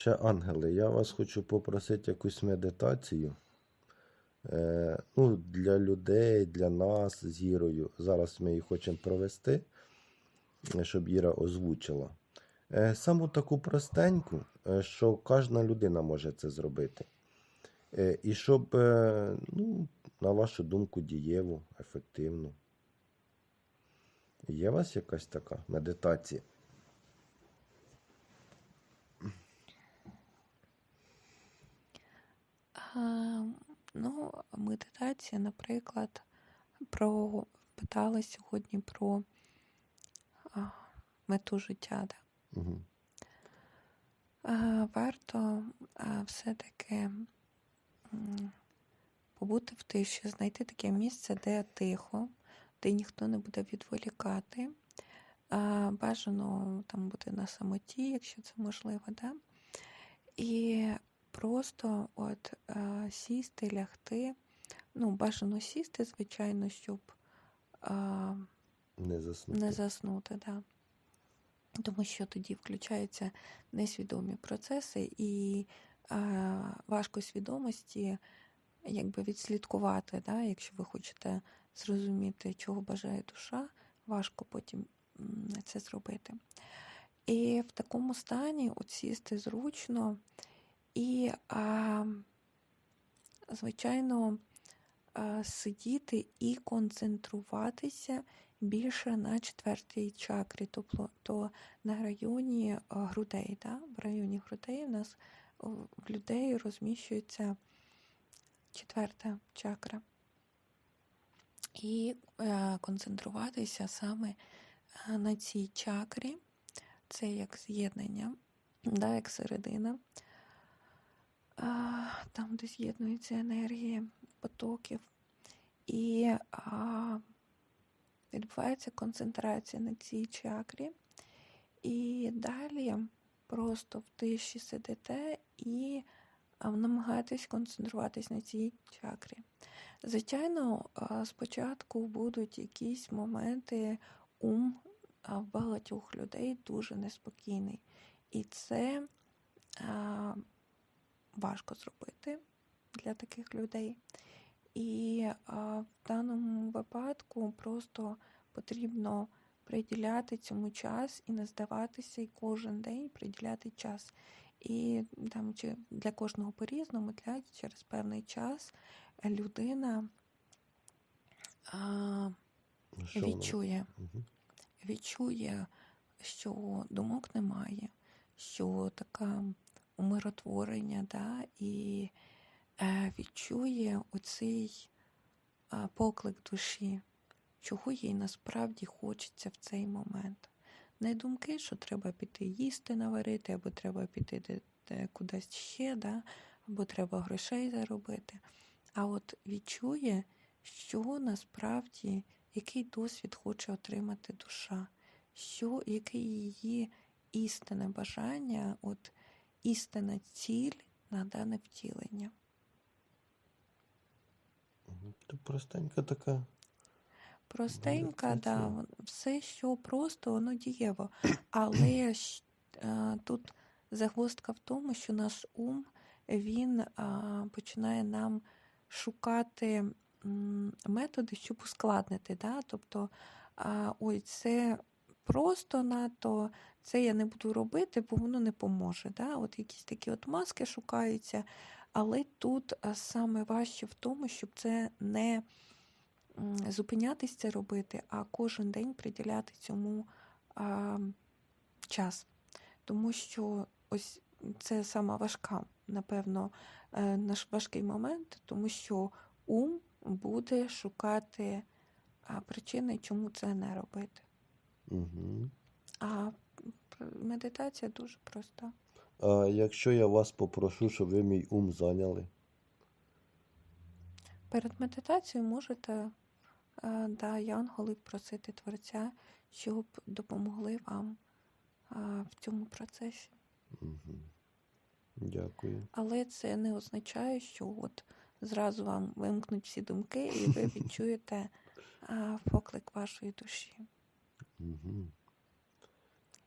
Ще ангели, я вас хочу попросити якусь медитацію. Е, ну, для людей, для нас з Ірою. Зараз ми її хочемо провести, щоб Іра озвучила. Е, саму таку простеньку, е, що кожна людина може це зробити. Е, і щоб, е, ну, на вашу думку, дієву, ефективну. Є у вас якась така медитація? А, ну, медитація, наприклад, про питала сьогодні про а, мету життя. Да? Угу. А, варто а, все-таки побути в тиші, знайти таке місце, де тихо, де ніхто не буде відволікати. А, бажано там бути на самоті, якщо це можливо, да? І просто от сісти, лягти. Ну, бажано сісти, звичайно, щоб е, Не заснути. не заснути, да. Тому що тоді включаються несвідомі процеси, і е, важко свідомості якби відслідкувати, да, якщо ви хочете зрозуміти, чого бажає душа, важко потім це зробити. І в такому стані от сісти зручно і, а, звичайно, а, сидіти і концентруватися більше на четвертій чакрі, тобто то на районі грудей. Да? В районі грудей у нас в людей розміщується четверта чакра. І е, концентруватися саме е, на цій чакрі, це як з'єднання, да, як середина. Там, де з'єднуються енергії потоків. І а, відбувається концентрація на цій чакрі. І далі просто в тиші сидите і а, намагаєтесь концентруватись на цій чакрі. Звичайно, спочатку будуть якісь моменти ум в багатьох людей дуже неспокійний. І це важко зробити для таких людей. І а, в даному випадку просто потрібно приділяти цьому час і не здаватися, і кожен день приділяти час. І там чи для кожного по-різному, для через певний час людина а, що відчує, Мгм. відчує, що думок немає, що така умиротворення, да, і відчує оцей е, поклик душі, чого їй насправді хочеться в цей момент. Не думки, що треба піти їсти наварити, або треба піти кудись ще, да, або треба грошей заробити. А от відчує, що насправді, який досвід хоче отримати душа, що, яке її істинне бажання, от істинна ціль на дане втілення. То простенька така. Простенька, да, все, що просто, воно дієво. Але ж, е, тут загвоздка в тому, що наш ум він а, починає нам шукати м, методи, щоб ускладнити. Да? Тобто, а, ой, це просто надто, це я не буду робити, бо воно не поможе. Да? От якісь такі от маски шукаються, але тут саме важче в тому, щоб це не це робити, а кожен день приділяти цьому а, час. Тому що ось це сама важка, напевно, е, наш важкий момент, тому що ум буде шукати причини, чому це не робити. Угу. А медитація дуже проста. А якщо я вас попрошу, щоб ви мій ум зайняли? Перед медитацією можете е, да, янголи просити Творця, щоб допомогли вам в цьому процесі. Угу. Дякую. Але це не означає, що от зразу вам вимкнуть всі думки, і ви відчуєте поклик вашої душі. Угу.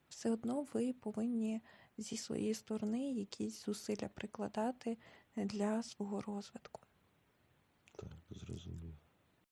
Все одно ви повинні зі своєї сторони якісь зусилля прикладати для свого розвитку. Так, зрозуміло.